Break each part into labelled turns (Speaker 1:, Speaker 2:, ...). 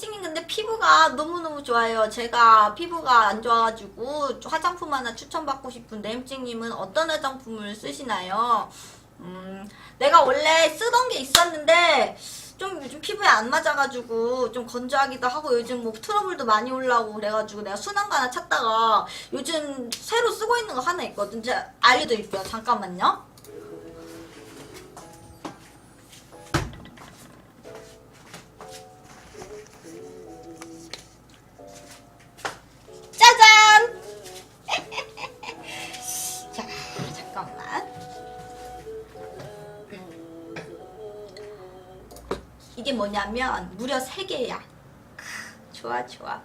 Speaker 1: 햄찌님 근데 피부가 너무너무 좋아요. 제가 피부가 안 좋아가지고 화장품 하나 추천받고 싶은데 햄찌님은 어떤 화장품을 쓰시나요? 음, 내가 원래 쓰던 게 있었는데 좀 요즘 피부에 안 맞아가지고 좀 건조하기도 하고 요즘 뭐 트러블도 많이 올라오고 그래가지고 내가 순한 거 하나 찾다가 요즘 새로 쓰고 있는 거 하나 있거든. 제가 알려드릴게요. 잠깐만요. 뭐냐면 무려 3개야. 좋아, 좋아.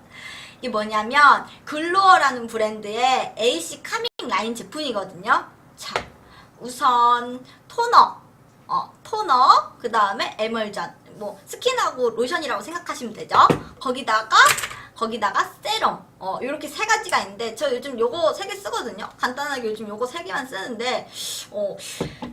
Speaker 1: 이게 뭐냐면 글로어라는 브랜드의 AC 카밍 라인 제품이거든요. 자, 우선 토너, 어, 토너, 그 다음에 에멀전, 뭐 스킨하고 로션이라고 생각하시면 되죠. 거기다가 거기다가 세럼, 어, 요렇게 세 가지가 있는데 저 요즘 요거 세 개 쓰거든요. 간단하게 요즘 요거 세 개만 쓰는데 어,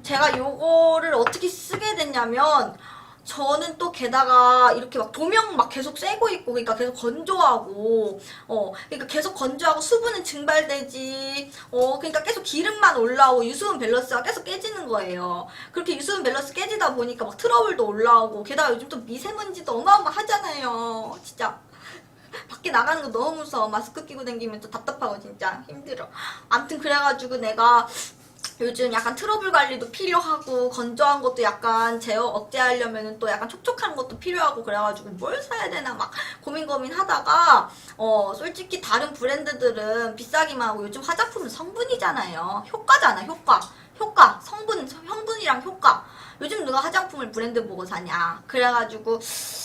Speaker 1: 제가 요거를 어떻게 쓰게 됐냐면 저는 또 게다가 이렇게 막 조명 막 계속 쐬고 있고 그러니까 계속 건조하고 어 그러니까 계속 건조하고 수분은 증발되지 어 그러니까 계속 기름만 올라오고 유수분 밸런스가 계속 깨지는 거예요. 그렇게 유수분 밸런스 깨지다 보니까 막 트러블도 올라오고 게다가 요즘 또 미세먼지도 어마어마하잖아요. 진짜. 밖에 나가는 거 너무 무서워. 마스크 끼고 다니면 또 답답하고 진짜 힘들어. 아무튼 그래가지고 내가 요즘 약간 트러블 관리도 필요하고 건조한 것도 약간 제어 억제하려면 또 약간 촉촉한 것도 필요하고 그래가지고 뭘 사야 되나 막 고민 고민 하다가 어 솔직히 다른 브랜드들은 비싸기만 하고 요즘 화장품은 성분이잖아요. 효과잖아 효과. 효과 성분 성분이랑 효과. 요즘 누가 화장품을 브랜드 보고 사냐? 그래가지고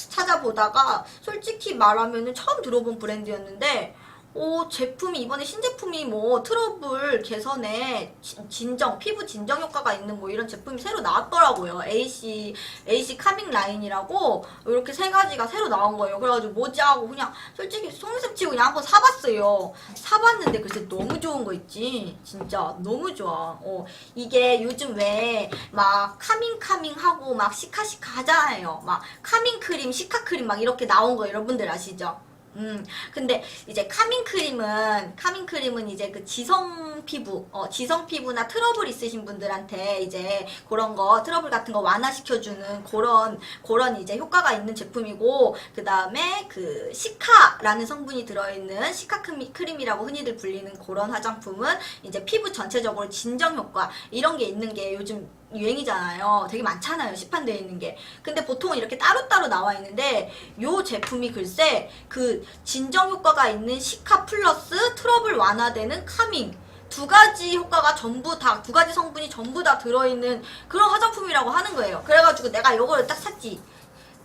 Speaker 1: 찾아보다가 솔직히 말하면은 처음 들어본 브랜드였는데 오, 제품이 이번에 신제품이 뭐 트러블 개선에 진- 진정, 피부 진정 효과가 있는 뭐 이런 제품이 새로 나왔더라고요. AC, AC 카밍 라인이라고 이렇게 세 가지가 새로 나온 거예요. 그래가지고 뭐지 하고 그냥 솔직히 속눈썹 치고 그냥 한번 사봤어요. 사봤는데 글쎄 너무 좋은 거 있지. 진짜 너무 좋아. 어, 이게 요즘 왜 막 카밍 카밍 하고 막 시카 시카 하잖아요. 막 카밍 크림, 시카 크림 막 이렇게 나온 거 여러분들 아시죠? 음, 근데 이제 카밍 크림은 카밍 크림은 이제 그 지성 피부, 어, 지성 피부나 트러블 있으신 분들한테 이제 그런 거 트러블 같은 거 완화시켜주는 그런 그런 이제 효과가 있는 제품이고 그 다음에 그 시카라는 성분이 들어있는 시카 크림이라고 흔히들 불리는 그런 화장품은 이제 피부 전체적으로 진정 효과 이런 게 있는 게 요즘 유행이잖아요. 되게 많잖아요. 시판되어 있는 게. 근데 보통은 이렇게 따로따로 나와 있는데 요 제품이 글쎄 그 진정 효과가 있는 시카 플러스 트러블 완화되는 카밍 두 가지 효과가 전부 다 두 가지 성분이 전부 다 들어있는 그런 화장품이라고 하는 거예요. 그래가지고 내가 요거를 딱 샀지.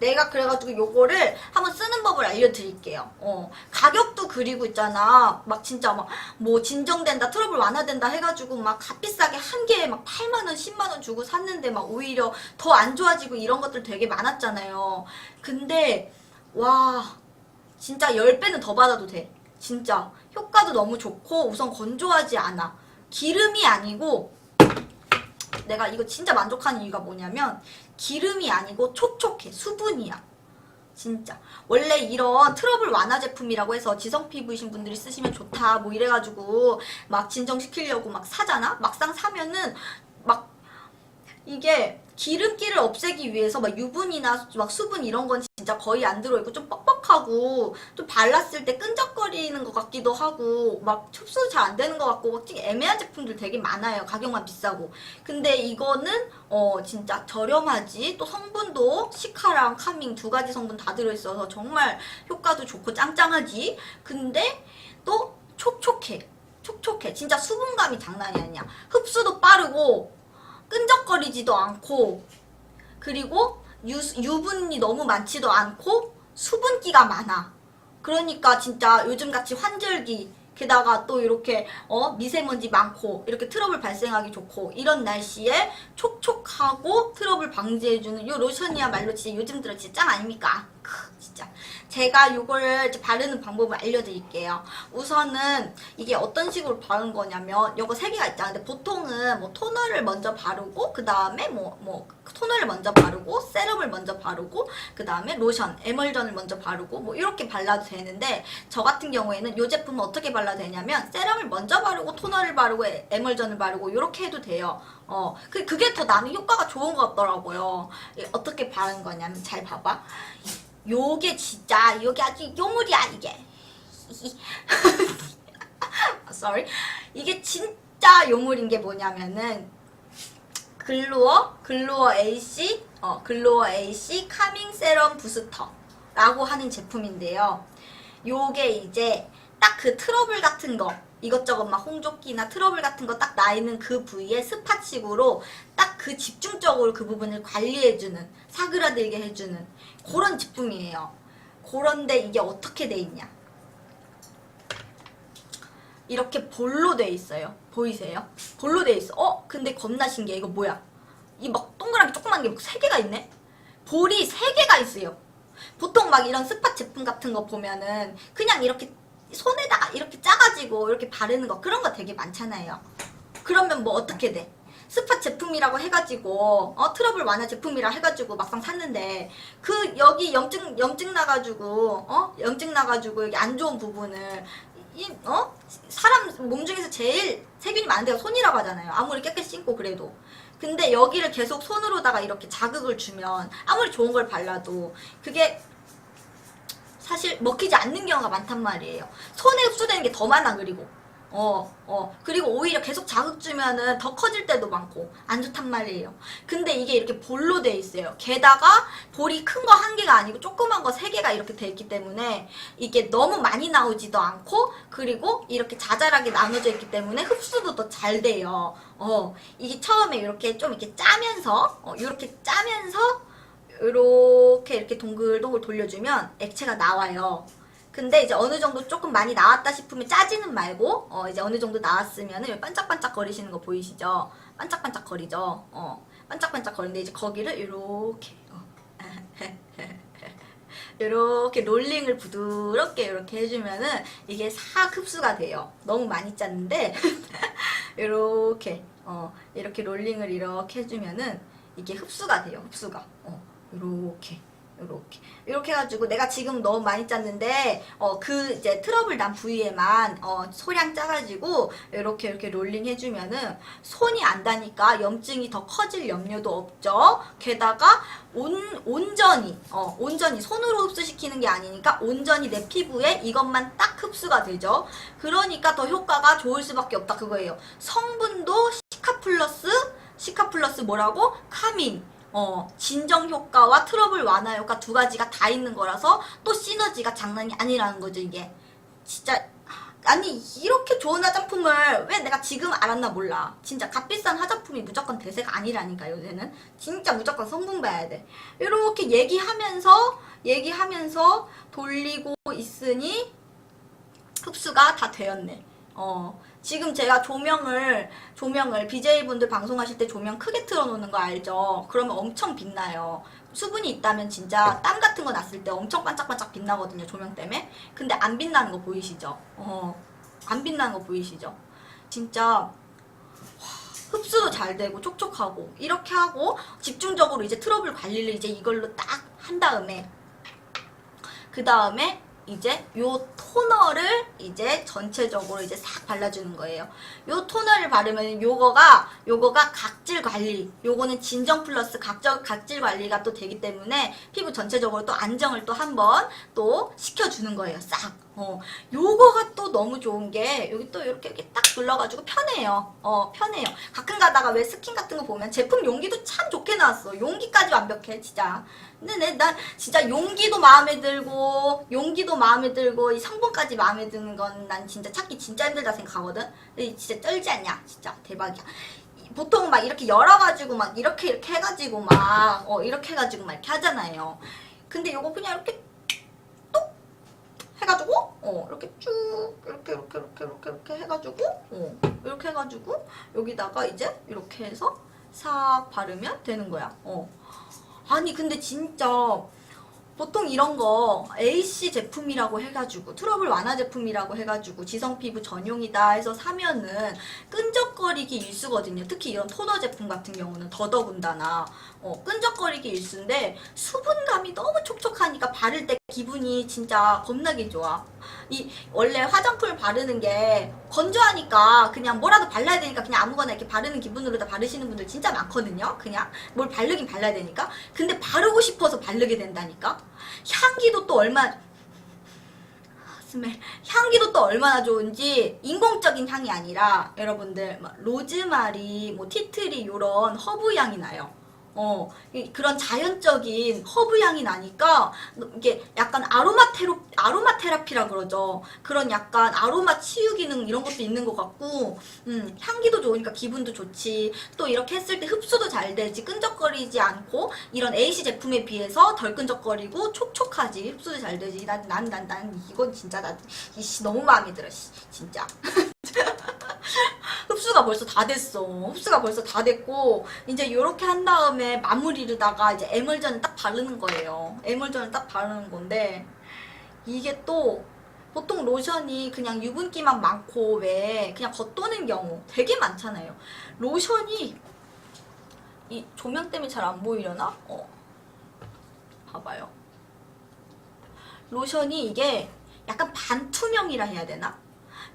Speaker 1: 내가 그래가지고 요거를 한번 쓰는 법을 알려드릴게요. 어, 가격도 그리고 있잖아. 막 진짜 막 뭐 진정된다, 트러블 완화된다 해가지고 막 값비싸게 한 개에 막 8만원, 10만원 주고 샀는데 막 오히려 더 안 좋아지고 이런 것들 되게 많았잖아요. 근데, 와, 진짜 10배는 더 받아도 돼. 진짜. 효과도 너무 좋고 우선 건조하지 않아. 기름이 아니고 내가 이거 진짜 만족하는 이유가 뭐냐면 기름이 아니고 촉촉해 수분이야. 진짜. 원래 이런 트러블 완화 제품이라고 해서 지성 피부이신 분들이 쓰시면 좋다 뭐 이래가지고 막 진정시키려고 막 사잖아? 막상 사면은 막 이게 기름기를 없애기 위해서 막 유분이나 막 수분 이런 건 진짜 거의 안 들어있고 좀 뻑뻑하고 좀 발랐을 때 끈적거리는 것 같기도 하고 막 흡수 잘 안 되는 것 같고 막 되게 애매한 제품들 되게 많아요 가격만 비싸고. 근데 이거는 어 진짜 저렴하지 또 성분도 시카랑 카밍 두 가지 성분 다 들어있어서 정말 효과도 좋고 짱짱하지. 근데 또 촉촉해 촉촉해. 진짜 수분감이 장난이 아니야. 흡수도 빠르고 끈적거리지도 않고 그리고 유, 유분이 너무 많지도 않고 수분기가 많아. 그러니까 진짜 요즘같이 환절기 게다가 또 이렇게 어 미세먼지 많고 이렇게 트러블 발생하기 좋고 이런 날씨에 촉촉하고 트러블 방지해주는 요 로션이야말로 진짜 요즘 들어 진짜 짱 아닙니까? 크, 진짜 제가 이제 바르는 방법을 알려드릴게요. 우선은 이게 어떤 식으로 바르는 거냐면 요거 세 개가 있잖아요. 근데 보통은 뭐 토너를 먼저 바르고 그 다음에 뭐 뭐 토너를 먼저 바르고 세럼을 먼저 바르고 그 다음에 로션, 에멀전을 먼저 바르고 뭐 이렇게 발라도 되는데 저 같은 경우에는 이 제품은 어떻게 발라도 되냐면 세럼을 먼저 바르고 토너를 바르고 에- 에멀전을 바르고 이렇게 해도 돼요. 어, 그, 그게 더 나는 효과가 좋은 것 같더라고요. 이 어떻게 바른 거냐면 잘 봐봐. 요게 진짜 요게 아주 요물이야 이게. sorry. 이게 진짜 요물인 게 뭐냐면은 글로어, 글로어 AC, 어, 글로어 AC 카밍 세럼 부스터라고 하는 제품인데요. 요게 이제 딱 그 트러블 같은 거 이것저것 막 홍조끼나 트러블 같은 거 딱 나 있는 그 부위에 스팟식으로 딱 그 집중적으로 그 부분을 관리해주는 사그라들게 해주는 그런 제품이에요. 그런데 이게 어떻게 돼 있냐? 이렇게 볼로 돼 있어요. 보이세요? 볼로 돼 있어. 어? 근데 겁나 신기해. 이거 뭐야? 이 막 동그랗게 조그만 게 세 개가 있네? 볼이 세 개가 있어요. 보통 막 이런 스팟 제품 같은 거 보면은 그냥 이렇게 손에다가 이렇게 짜가지고 이렇게 바르는 거 그런 거 되게 많잖아요. 그러면 뭐 어떻게 돼? 스팟 제품이라고 해가지고 어 트러블 완화 제품이라 해가지고 막상 샀는데 그 여기 염증 염증 나가지고 어 염증 나가지고 여기 안 좋은 부분을 이 어 사람 몸 중에서 제일 세균이 많은 데가 손이라고 하잖아요. 아무리 깨끗이 씻고 그래도 근데 여기를 계속 손으로다가 이렇게 자극을 주면 아무리 좋은 걸 발라도 그게 사실 먹히지 않는 경우가 많단 말이에요. 손에 흡수되는 게 더 많아 그리고 어, 어. 그리고 오히려 계속 자극 주면은 더 커질 때도 많고 안 좋단 말이에요. 근데 이게 이렇게 볼로 돼 있어요. 게다가 볼이 큰 거 한 개가 아니고 조그만 거 세 개가 이렇게 돼 있기 때문에 이게 너무 많이 나오지도 않고 그리고 이렇게 자잘하게 나눠져 있기 때문에 흡수도 더 잘 돼요. 어. 이게 처음에 이렇게 좀 이렇게 짜면서 어, 이렇게 짜면서 이렇게 이렇게 동글동글 돌려주면 액체가 나와요. 근데 이제 어느 정도 조금 많이 나왔다 싶으면 짜지는 말고 어 이제 어느 정도 나왔으면은 반짝반짝 거리시는 거 보이시죠? 반짝반짝 거리죠. 어 반짝반짝 거리는데 이제 거기를 이렇게 어. 이렇게 롤링을 부드럽게 이렇게 해주면은 이게 싹 흡수가 돼요. 너무 많이 짰는데 이렇게 어 이렇게 롤링을 이렇게 해주면은 이게 흡수가 돼요. 흡수가 어 이렇게 이렇게 이렇게 해가지고 내가 지금 너무 많이 짰는데 어 그 이제 트러블 난 부위에만 어 소량 짜가지고 이렇게 이렇게 롤링 해주면은 손이 안 다니까 염증이 더 커질 염려도 없죠. 게다가 온 온전히 어 온전히 손으로 흡수시키는 게 아니니까 온전히 내 피부에 이것만 딱 흡수가 되죠. 그러니까 더 효과가 좋을 수밖에 없다 그거예요. 성분도 시카 플러스 시카 플러스 뭐라고 카밍 어, 진정 효과와 트러블 완화 효과 두 가지가 다 있는 거라서 또 시너지가 장난이 아니라는 거죠, 이게. 진짜, 아니, 이렇게 좋은 화장품을 왜 내가 지금 알았나 몰라. 진짜 값비싼 화장품이 무조건 대세가 아니라니까, 요새는. 진짜 무조건 성분 봐야 돼. 이렇게 얘기하면서, 얘기하면서 돌리고 있으니 흡수가 다 되었네. 어, 지금 제가 조명을, 조명을, BJ분들 방송하실 때 조명 크게 틀어놓는 거 알죠? 그러면 엄청 빛나요. 수분이 있다면 진짜 땀 같은 거 났을 때 엄청 반짝반짝 빛나거든요, 조명 때문에. 근데 안 빛나는 거 보이시죠? 어, 안 빛나는 거 보이시죠? 진짜, 와, 흡수도 잘 되고 촉촉하고 이렇게 하고 집중적으로 이제 트러블 관리를 이제 이걸로 딱 한 다음에 그 다음에 이제 요 토너를 이제 전체적으로 이제 싹 발라주는 거예요. 요 토너를 바르면 요거가 요거가 각질 관리, 요거는 진정 플러스 각적 각질 관리가 또 되기 때문에 피부 전체적으로 또 안정을 또 한번 또 시켜주는 거예요. 싹. 어, 요거가 또 너무 좋은 게 여기 또 이렇게 이렇게 딱 눌러가지고 편해요. 어, 편해요. 가끔 가다가 왜 스킨 같은 거 보면 제품 용기도 참 좋게 나왔어. 용기까지 완벽해, 진짜. 근데 내, 난 진짜 용기도 마음에 들고, 용기도 마음에 들고, 이 성분까지 마음에 드는 건 난 진짜 찾기 진짜 힘들다 생각하거든? 근데 진짜 쩔지 않냐? 진짜 대박이야. 이- 보통 막 이렇게 열어가지고 막 이렇게 이렇게 해가지고 막, 어, 이렇게 해가지고 막 이렇게 하잖아요. 근데 요거 그냥 이렇게 해가지고 어 이렇게 쭉 이렇게 이렇게 이렇게 이렇게 이렇게 해가지고 어 이렇게 해가지고 여기다가 이제 이렇게 해서 싹 바르면 되는 거야. 어. 아니 근데 진짜 보통 이런 거 AC 제품이라고 해가지고 트러블 완화 제품이라고 해가지고 지성 피부 전용이다 해서 사면은 끈적거리기 일수거든요. 특히 이런 토너 제품 같은 경우는 더더군다나. 어, 끈적거리기 일수인데 수분감이 너무 촉촉하니까 바를 때 기분이 진짜 겁나게 좋아. 이 원래 화장품을 바르는 게 건조하니까 그냥 뭐라도 발라야 되니까 그냥 아무거나 이렇게 바르는 기분으로 다 바르시는 분들 진짜 많거든요. 그냥 뭘 바르긴 발라야 되니까. 근데 바르고 싶어서 바르게 된다니까. 향기도 또 얼마 아, 스멜 향기도 또 얼마나 좋은지 인공적인 향이 아니라 여러분들 막 로즈마리 뭐 티트리 요런 허브 향이 나요. 어, 이- 그런 자연적인 허브 향이 나니까 이게 약간 아로마 테로 아로마 테라피라 그러죠. 그런 약간 아로마 치유 기능 이런 것도 있는 것 같고, 음, 향기도 좋으니까 기분도 좋지. 또 이렇게 했을 때 흡수도 잘 되지, 끈적거리지 않고 이런 AC 제품에 비해서 덜 끈적거리고 촉촉하지, 흡수도 잘 되지. 난 난 난 난 이건 진짜 나 이 씨 너무 마음에 들어, 씨, 진짜. 흡수가 벌써 다 됐어. 흡수가 벌써 다 됐고 이제 이렇게 한 다음에 마무리르다가 이제 에멀전을 딱 바르는 거예요. 에멀전을 딱 바르는 건데 이게 또 보통 로션이 그냥 유분기만 많고 왜 그냥 겉도는 경우 되게 많잖아요. 로션이 이 조명 때문에 잘 안 보이려나? 어. 봐봐요. 로션이 이게 약간 반투명이라 해야 되나?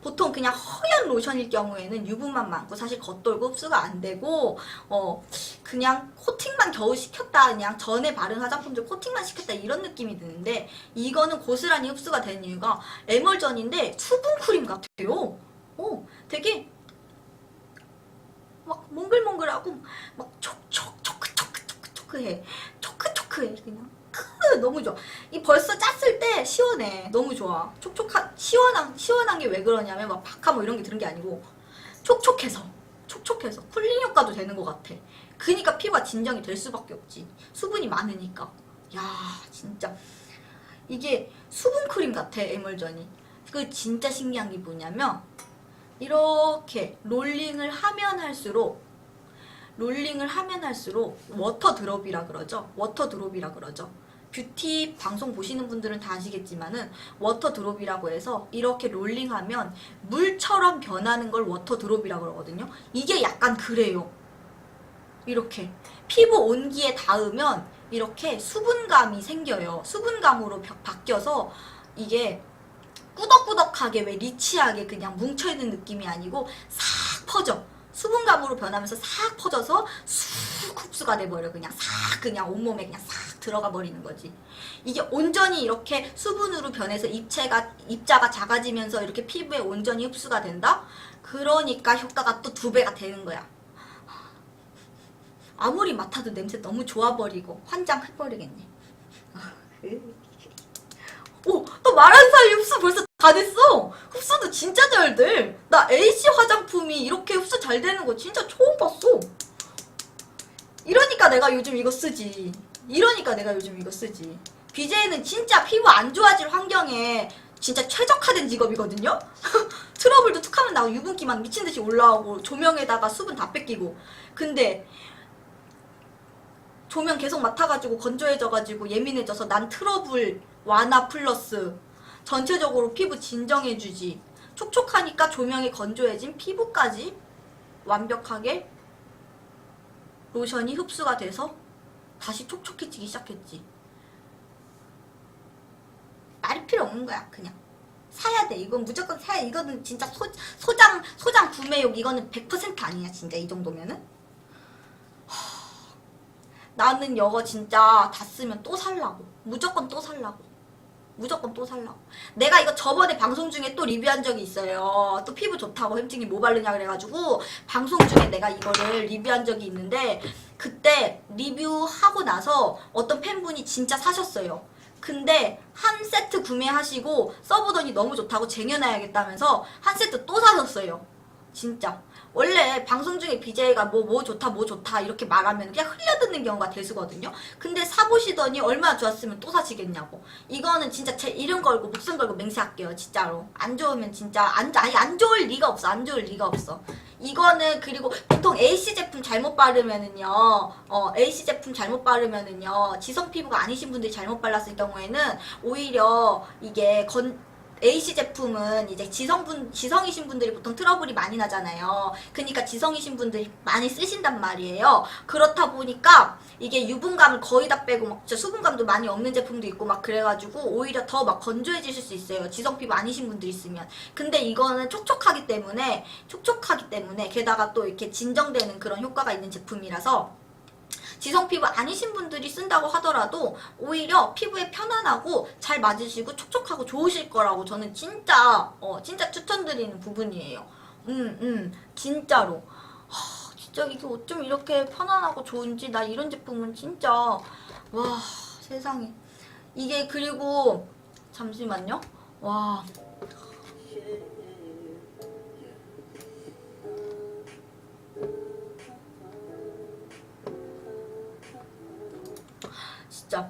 Speaker 1: 보통 그냥 허연 로션일 경우에는 유분만 많고 사실 겉돌고 흡수가 안 되고 어 그냥 코팅만 겨우 시켰다 그냥 전에 바른 화장품들 코팅만 시켰다 이런 느낌이 드는데 이거는 고스란히 흡수가 되는 이유가 에멀전인데 수분 크림 같아요. 어 되게 막 몽글몽글하고 막 촉촉 초크 초크 초크 초크해 초크 초크해 그냥 크 너무 좋아. 이 벌써 짰을 때 시원해. 너무 좋아. 촉촉한 시원한 시원한 게 왜 그러냐면 막 박하 뭐 이런 게 들은 게 아니고 촉촉해서 촉촉해서 쿨링 효과도 되는 것 같아. 그니까 피부가 진정이 될 수밖에 없지. 수분이 많으니까. 야 진짜 이게 수분 크림 같아 에멀전이. 그 진짜 신기한 게 뭐냐면 이렇게 롤링을 하면 할수록 롤링을 하면 할수록 워터 드롭이라 그러죠. 워터 드롭이라 그러죠. 뷰티 방송 보시는 분들은 다 아시겠지만은 워터 드롭이라고 해서 이렇게 롤링하면 물처럼 변하는 걸 워터 드롭이라고 그러거든요. 이게 약간 그래요. 이렇게 피부 온기에 닿으면 이렇게 수분감이 생겨요. 수분감으로 바- 바뀌어서 이게 꾸덕꾸덕하게 왜 리치하게 그냥 뭉쳐있는 느낌이 아니고 싹 퍼져. 수분감으로 변하면서 싹 퍼져서 쑥 흡수가 돼버려. 그냥 싹 그냥 온몸에 그냥 싹 들어가 버리는 거지. 이게 온전히 이렇게 수분으로 변해서 입체가, 입자가 작아지면서 이렇게 피부에 온전히 흡수가 된다? 그러니까 효과가 또 두 배가 되는 거야. 아무리 맡아도 냄새 너무 좋아버리고 환장해버리겠네. 오, 또 말한 사이 흡수 벌써 다 됐어. 흡수도 진짜 잘 돼. 나 AC 화장품이 이렇게 흡수 잘 되는 거 진짜 처음 봤어. 이러니까 내가 요즘 이거 쓰지. 이러니까 내가 요즘 이거 쓰지. BJ는 진짜 피부 안 좋아질 환경에 진짜 최적화된 직업이거든요? 트러블도 툭 하면 나고 유분기만 미친 듯이 올라오고 조명에다가 수분 다 뺏기고. 근데 조명 계속 맡아가지고 건조해져가지고 예민해져서 난 트러블 완화 플러스 전체적으로 피부 진정해주지. 촉촉하니까 조명이 건조해진 피부까지 완벽하게 로션이 흡수가 돼서 다시 촉촉해지기 시작했지. 말이 필요 없는 거야 그냥. 사야 돼. 이건 무조건 사야 이거는 진짜 소, 소장 소장 구매욕. 이거는 100% 아니야 진짜 이 정도면은. 나는 이거 진짜 다 쓰면 또 살라고. 무조건 또 살라고. 무조건 또 살라고. 내가 이거 저번에 방송 중에 또 리뷰한 적이 있어요. 또 피부 좋다고 햄찌이 뭐 바르냐 그래가지고 방송 중에 내가 이거를 리뷰한 적이 있는데 그때 리뷰하고 나서 어떤 팬분이 진짜 사셨어요. 근데 한 세트 구매하시고 써보더니 너무 좋다고 쟁여놔야겠다면서 한 세트 또 사셨어요. 진짜 원래 방송 중에 BJ가 뭐 뭐 좋다 뭐 좋다 이렇게 말하면 그냥 흘려듣는 경우가 대수거든요. 근데 사보시더니 얼마나 좋았으면 또 사시겠냐고. 이거는 진짜 제 이름 걸고 목숨 걸고 맹세할게요. 진짜로. 안 좋으면 진짜 안 아니 안 좋을 리가 없어. 안 좋을 리가 없어. 이거는 그리고 보통 AC 제품 잘못 바르면은요, 어, AC 제품 잘못 바르면은요, 지성 피부가 아니신 분들이 잘못 발랐을 경우에는 오히려 이게 건, AC 제품은 이제 지성분, 지성이신 분들이 보통 트러블이 많이 나잖아요. 그러니까 지성이신 분들이 많이 쓰신단 말이에요. 그렇다 보니까 이게 유분감을 거의 다 빼고 막 진짜 수분감도 많이 없는 제품도 있고 막 그래가지고 오히려 더 막 건조해지실 수 있어요. 지성 피부 아니신 분들 있으면. 근데 이거는 촉촉하기 때문에 촉촉하기 때문에 게다가 또 이렇게 진정되는 그런 효과가 있는 제품이라서 지성 피부 아니신 분들이 쓴다고 하더라도 오히려 피부에 편안하고 잘 맞으시고 촉촉하고 좋으실 거라고 저는 진짜 어 진짜 추천드리는 부분이에요. 음, 음, 진짜로. 하, 진짜 이게 어쩜 이렇게 편안하고 좋은지 나 이런 제품은 진짜 와 세상에 이게 그리고 잠시만요. 와 진짜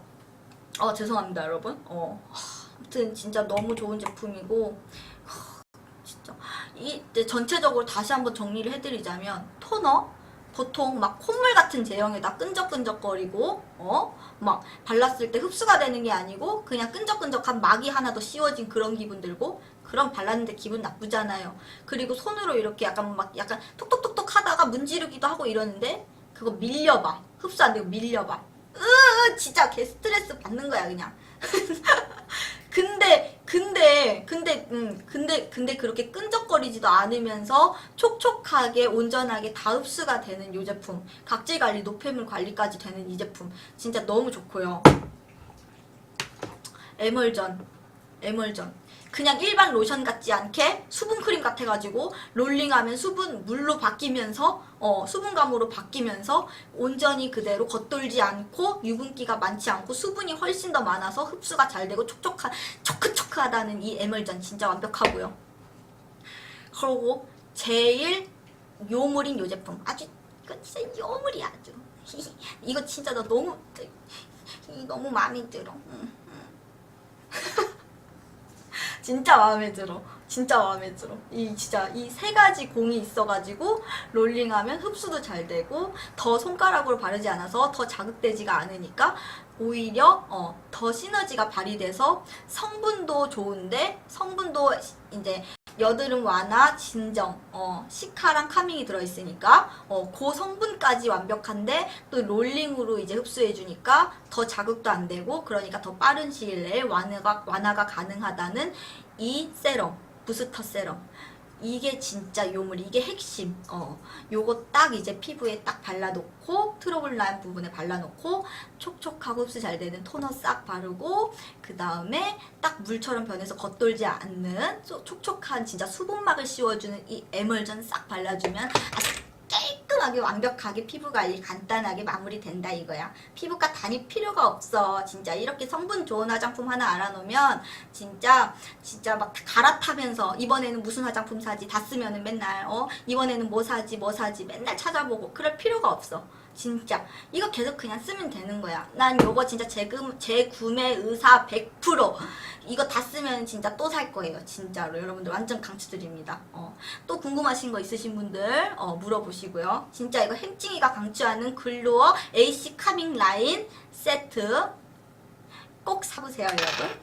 Speaker 1: 어 죄송합니다 여러분 어 하, 아무튼 진짜 너무 좋은 제품이고 하, 진짜 이 전체적으로 다시 한번 정리를 해드리자면 토너 보통 막 콧물 같은 제형에다 끈적끈적거리고 어 막 발랐을 때 흡수가 되는 게 아니고 그냥 끈적끈적한 막이 하나 더 씌워진 그런 기분 들고 그럼 발랐는데 기분 나쁘잖아요. 그리고 손으로 이렇게 약간 막 약간 톡톡톡톡 하다가 문지르기도 하고 이러는데 그거 밀려봐. 흡수 안 되고 밀려봐. 으 진짜 개 스트레스 받는 거야 그냥. 근데 근데 근데 음 근데 근데 그렇게 끈적거리지도 않으면서 촉촉하게 온전하게 다 흡수가 되는 이 제품 각질 관리 노폐물 관리까지 되는 이 제품 진짜 너무 좋고요. 에멀전 에멀전 그냥 일반 로션 같지 않게 수분 크림 같아가지고 롤링하면 수분 물로 바뀌면서 어 수분감으로 바뀌면서 온전히 그대로 겉돌지 않고 유분기가 많지 않고 수분이 훨씬 더 많아서 흡수가 잘 되고 촉촉한 초크초크하다는 이 에멀전 진짜 완벽하고요. 그리고 제일 요물인 요 제품 아주 이거 진짜 요물이야 아주 이거 진짜 나 너무 너무 마음에 들어. 응. 진짜 마음에 들어. 진짜 마음에 들어. 이 진짜 이 세 가지 공이 있어가지고 롤링하면 흡수도 잘 되고 더 손가락으로 바르지 않아서 더 자극되지가 않으니까 오히려 어, 더 시너지가 발휘돼서 성분도 좋은데 성분도 이제 여드름 완화, 진정, 어, 시카랑 카밍이 들어있으니까 어, 그 성분까지 완벽한데 또 롤링으로 이제 흡수해주니까 더 자극도 안 되고 그러니까 더 빠른 시일 내에 완화가, 완화가 가능하다는 이 세럼, 부스터 세럼. 이게 진짜 요물, 이게 핵심. 어, 요거 딱 이제 피부에 딱 발라놓고 트러블 난 부분에 발라놓고 촉촉하고 흡수 잘 되는 토너 싹 바르고 그 다음에 딱 물처럼 변해서 겉돌지 않는 소- 촉촉한 진짜 수분막을 씌워주는 이 에멀전 싹 발라주면 아주 깔끔하게 완벽하게 피부 관리 간단하게 마무리된다 이거야. 피부과 다닐 필요가 없어. 진짜 이렇게 성분 좋은 화장품 하나 알아놓으면 진짜 진짜 막 갈아타면서 이번에는 무슨 화장품 사지 다 쓰면은 맨날 어 이번에는 뭐 사지 뭐 사지 맨날 찾아보고 그럴 필요가 없어. 진짜 이거 계속 그냥 쓰면 되는 거야. 난 요거 진짜 재금 재구매 의사 100% 이거 다 쓰면 진짜 또 살 거예요. 진짜로 여러분들 완전 강추드립니다. 어. 또 궁금하신 거 있으신 분들 어, 물어보시고요. 진짜 이거 햄찡이가 강추하는 글로어 AC 카밍 라인 세트 꼭 사보세요, 여러분.